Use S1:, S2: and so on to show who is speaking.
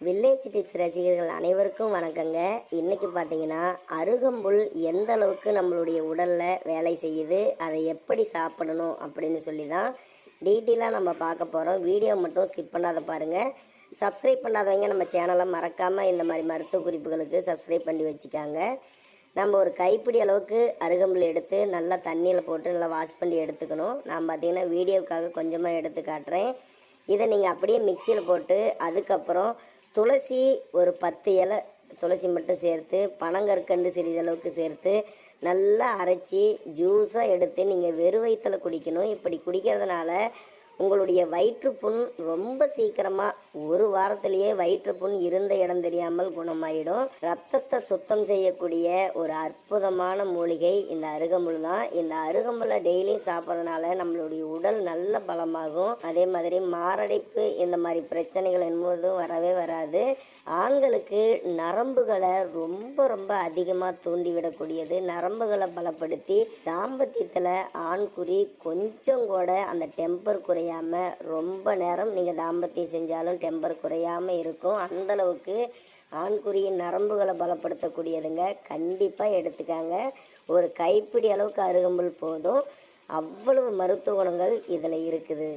S1: Village tips ரசிகர்கள் அனைவருக்கும் வணக்கங்க. இன்னைக்கு பார்த்தீங்கன்னா அருகம்புல் எந்த அளவுக்கு நம்மளுடைய உடலில் வேலை செய்யுது அதை எப்படி சாப்பிடணும் அப்படின்னு சொல்லி தான் டீட்டெயிலாக நம்ம பார்க்க போகிறோம் வீடியோ மட்டும் ஸ்கிப் பண்ணாத பாருங்கள் சப்ஸ்கிரைப் பண்ணாதவங்க நம்ம சேனலை மறக்காமல் இந்த மாதிரி மருத்துவ குறிப்புகளுக்கு சப்ஸ்கிரைப் பண்ணி வச்சுக்காங்க. நம்ம ஒரு கைப்பிடி அளவுக்கு அருகம்புல் எடுத்து நல்லா தண்ணியில் போட்டு நல்லா வாஷ் பண்ணி எடுத்துக்கணும். நான் பார்த்தீங்கன்னா வீடியோவுக்காக கொஞ்சமாக எடுத்து காட்டுறேன். இதை நீங்கள் அப்படியே மிக்சியில் போட்டு அதுக்கப்புறம் துளசி ஒரு பத்து இலை துளசி மட்டும் சேர்த்து பனங்கற்கண்டு சிறிதளவுக்கு சேர்த்து நல்லா அரைச்சி ஜூஸாக எடுத்து நீங்கள் வெறும் வயிற்றுல குடிக்கணும். இப்படி குடிக்கிறதுனால உங்களுடைய வயிற்றுப்புண் ரொம்ப சீக்கிரமாக ஒரு வாரத்திலேயே வயிற்றுப்புண் இருந்த இடம் தெரியாமல் குணமாயிடும். ரத்தத்தை சுத்தம் செய்யக்கூடிய ஒரு அற்புதமான மூலிகை இந்த அருகம்புல் தான். இந்த அருகம்புலை டெய்லியும் சாப்பிட்றதுனால நம்மளுடைய உடல் நல்ல பலமாகும். அதே மாதிரி மாரடைப்பு இந்த மாதிரி பிரச்சனைகள் என்பதும் வரவே வராது. ஆண்களுக்கு நரம்புகளை ரொம்ப ரொம்ப அதிகமாக தூண்டிவிடக்கூடியது. நரம்புகளை பலப்படுத்தி தாம்பத்தியத்தில் ஆண்குறி கொஞ்சம் கூட அந்த டெம்பர் குறை குறையாம ரொம்ப நேரம் நீங்கள் தாம்பத்தியம் செஞ்சாலும் டெம்பர் குறையாம இருக்கும். அந்த அளவுக்கு ஆண்குறியின் நரம்புகளை பலப்படுத்தக்கூடியதுங்க. கண்டிப்பாக எடுத்துக்காங்க. ஒரு கைப்பிடி அளவுக்கு அருகம்புல் போதும். அவ்வளவு மருத்துவ குணங்கள் இதில் இருக்குது.